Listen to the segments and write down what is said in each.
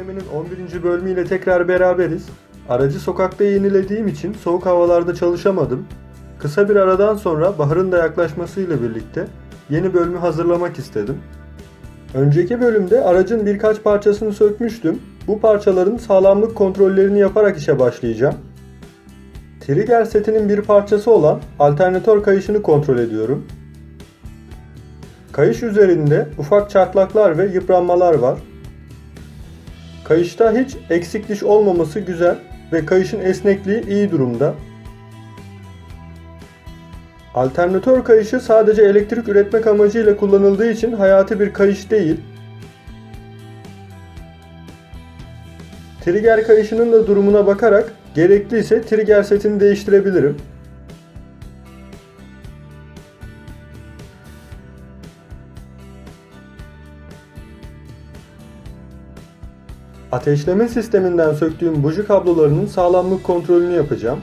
inceleminin 11. bölümüyle tekrar beraberiz. Aracı sokakta yenilediğim için soğuk havalarda çalışamadım. Kısa bir aradan sonra baharın da yaklaşmasıyla birlikte yeni bölümü hazırlamak istedim. Önceki bölümde aracın birkaç parçasını sökmüştüm. Bu parçaların sağlamlık kontrollerini yaparak işe başlayacağım. Trigger setinin bir parçası olan alternatör kayışını kontrol ediyorum. Kayış üzerinde ufak çatlaklar ve yıpranmalar var. Kayışta hiç eksik diş olmaması güzel ve kayışın esnekliği iyi durumda. Alternatör kayışı sadece elektrik üretmek amacıyla kullanıldığı için hayati bir kayış değil. Trigger kayışının da durumuna bakarak gerekliyse trigger setini değiştirebilirim. Ateşleme sisteminden söktüğüm buji kablolarının sağlamlık kontrolünü yapacağım.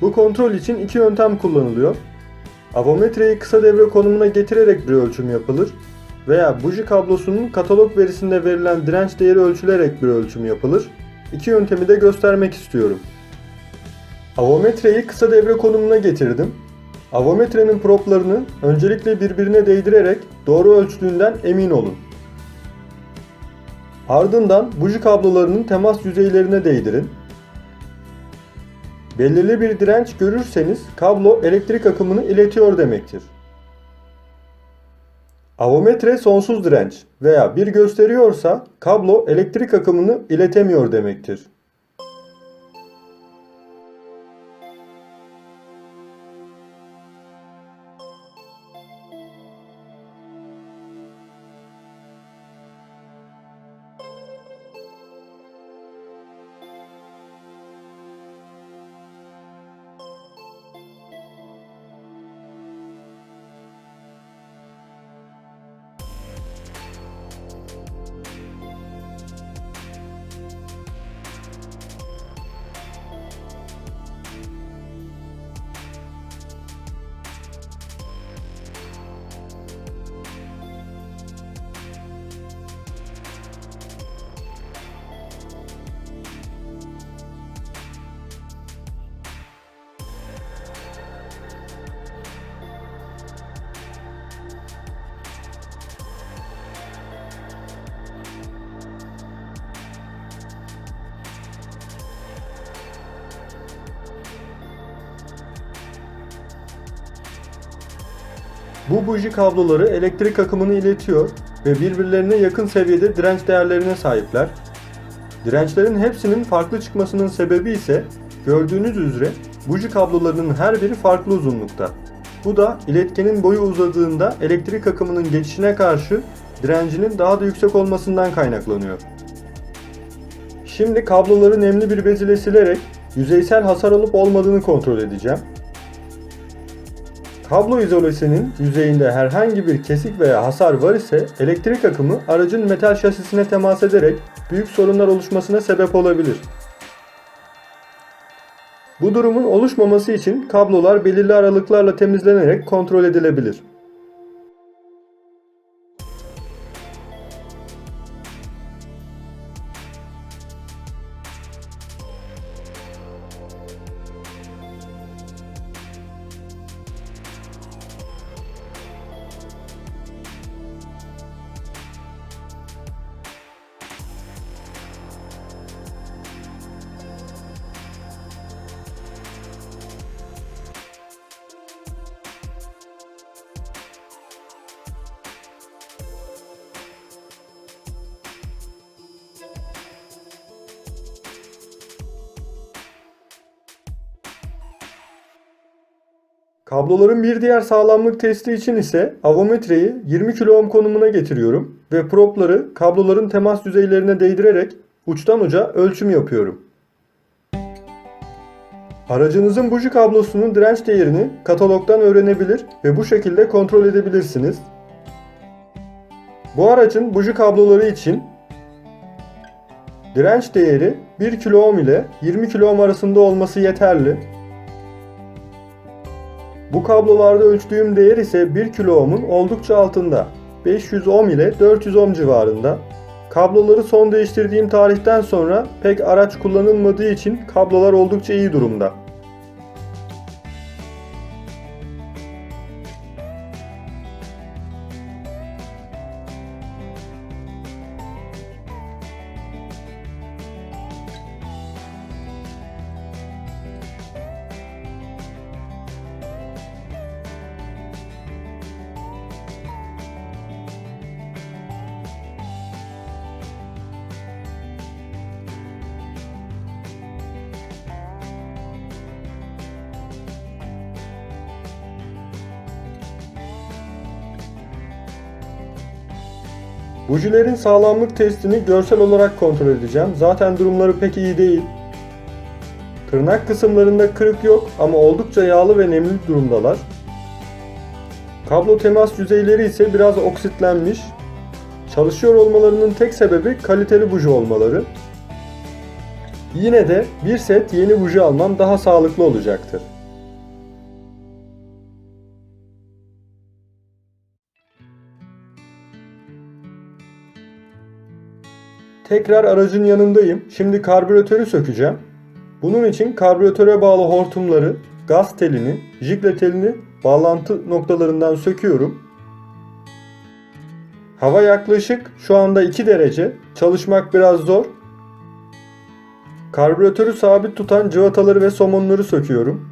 Bu kontrol için iki yöntem kullanılıyor. Avometreyi kısa devre konumuna getirerek bir ölçüm yapılır veya buji kablosunun katalog verisinde verilen direnç değeri ölçülerek bir ölçüm yapılır. İki yöntemi de göstermek istiyorum. Avometreyi kısa devre konumuna getirdim. Avometrenin proplarını öncelikle birbirine değdirerek doğru ölçtüğünden emin olun. Ardından buji kablolarının temas yüzeylerine değdirin. Belirli bir direnç görürseniz kablo elektrik akımını iletiyor demektir. Avometre sonsuz direnç veya 1 gösteriyorsa kablo elektrik akımını iletemiyor demektir. Bu buji kabloları elektrik akımını iletiyor ve birbirlerine yakın seviyede direnç değerlerine sahipler. Dirençlerin hepsinin farklı çıkmasının sebebi ise gördüğünüz üzere buji kablolarının her biri farklı uzunlukta. Bu da iletkenin boyu uzadığında elektrik akımının geçişine karşı direncinin daha da yüksek olmasından kaynaklanıyor. Şimdi kabloları nemli bir bez ile silerek yüzeysel hasar olup olmadığını kontrol edeceğim. Kablo izolesinin yüzeyinde herhangi bir kesik veya hasar var ise elektrik akımı aracın metal şasisine temas ederek büyük sorunlar oluşmasına sebep olabilir. Bu durumun oluşmaması için kablolar belirli aralıklarla temizlenerek kontrol edilebilir. Kabloların bir diğer sağlamlık testi için ise avometreyi 20 kilo ohm konumuna getiriyorum ve propları kabloların temas yüzeylerine değdirerek uçtan uca ölçüm yapıyorum. Aracınızın buji kablosunun direnç değerini katalogdan öğrenebilir ve bu şekilde kontrol edebilirsiniz. Bu aracın buji kabloları için direnç değeri 1 kilo ohm ile 20 kilo ohm arasında olması yeterli. Bu kablolarda ölçtüğüm değer ise 1 kilo ohm'un oldukça altında. 500 ohm ile 400 ohm civarında. Kabloları son değiştirdiğim tarihten sonra pek araç kullanılmadığı için kablolar oldukça iyi durumda. Bujilerin sağlamlık testini görsel olarak kontrol edeceğim. Zaten durumları pek iyi değil. Tırnak kısımlarında kırık yok ama oldukça yağlı ve nemli durumdalar. Kablo temas yüzeyleri ise biraz oksitlenmiş. Çalışıyor olmalarının tek sebebi kaliteli buji olmaları. Yine de bir set yeni buji almam daha sağlıklı olacaktır. Tekrar aracın yanındayım. Şimdi karbüratörü sökeceğim. Bunun için karbüratöre bağlı hortumları, gaz telini, jikle telini bağlantı noktalarından söküyorum. Hava yaklaşık şu anda 2 derece. Çalışmak biraz zor. Karbüratörü sabit tutan cıvataları ve somonları söküyorum.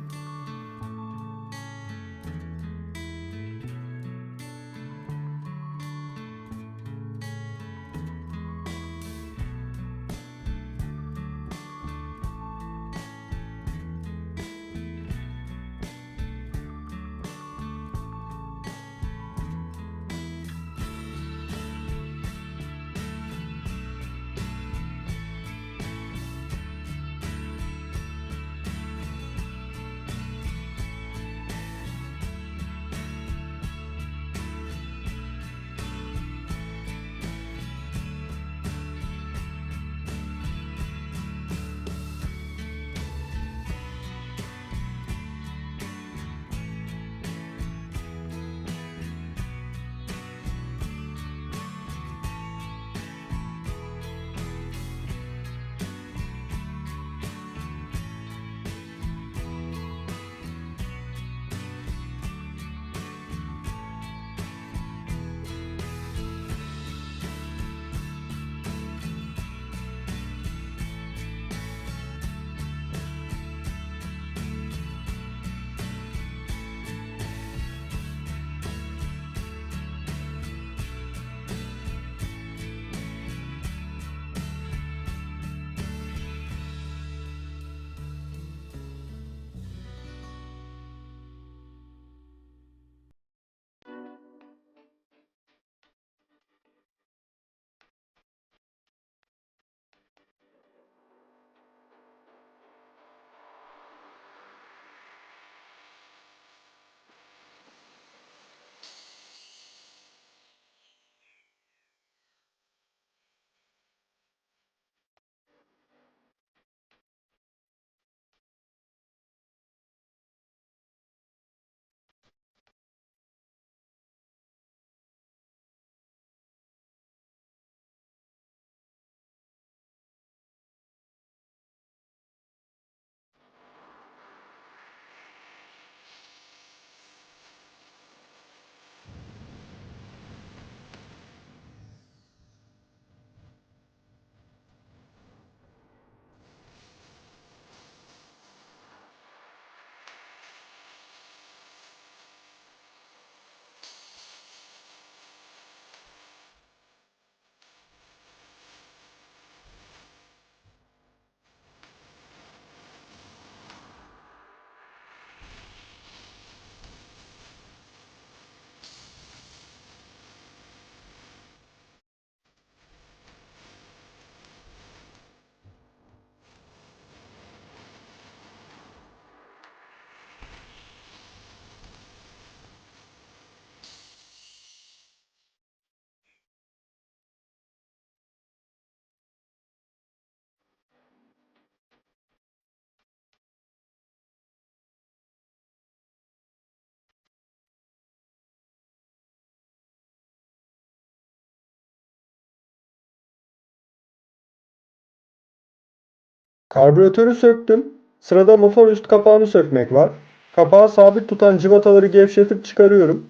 Karbüratörü söktüm. Sırada motor üst kapağını sökmek var. Kapağı sabit tutan cıvataları gevşetip çıkarıyorum.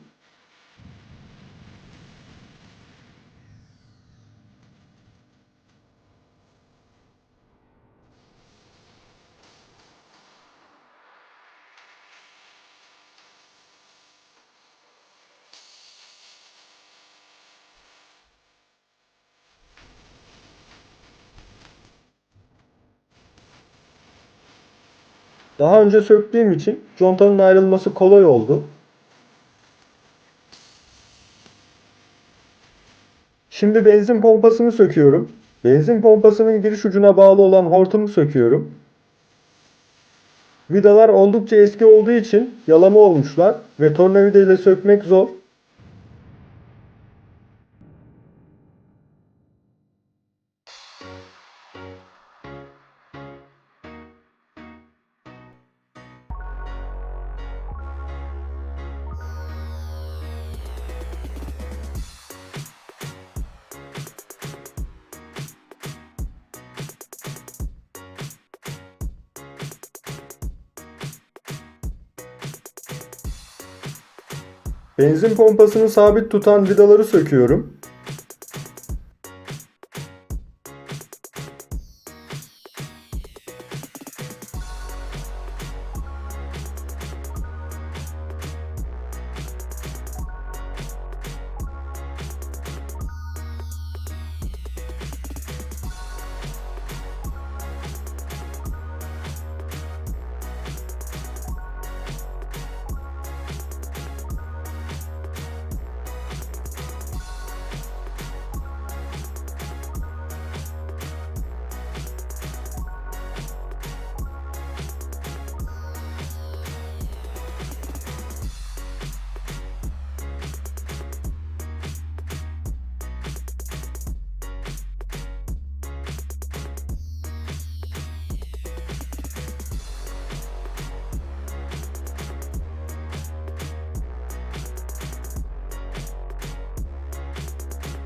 Daha önce söktüğüm için contanın ayrılması kolay oldu. Şimdi benzin pompasını söküyorum. Benzin pompasının giriş ucuna bağlı olan hortumu söküyorum. Vidalar oldukça eski olduğu için yalama olmuşlar ve tornavida ile sökmek zor. Benzin pompasını sabit tutan vidaları söküyorum.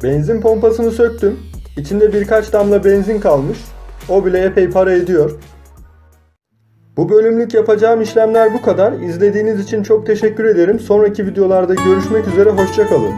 Benzin pompasını söktüm. İçinde birkaç damla benzin kalmış. O bile epey para ediyor. Bu bölümlük yapacağım işlemler bu kadar. İzlediğiniz için çok teşekkür ederim. Sonraki videolarda görüşmek üzere. Hoşçakalın.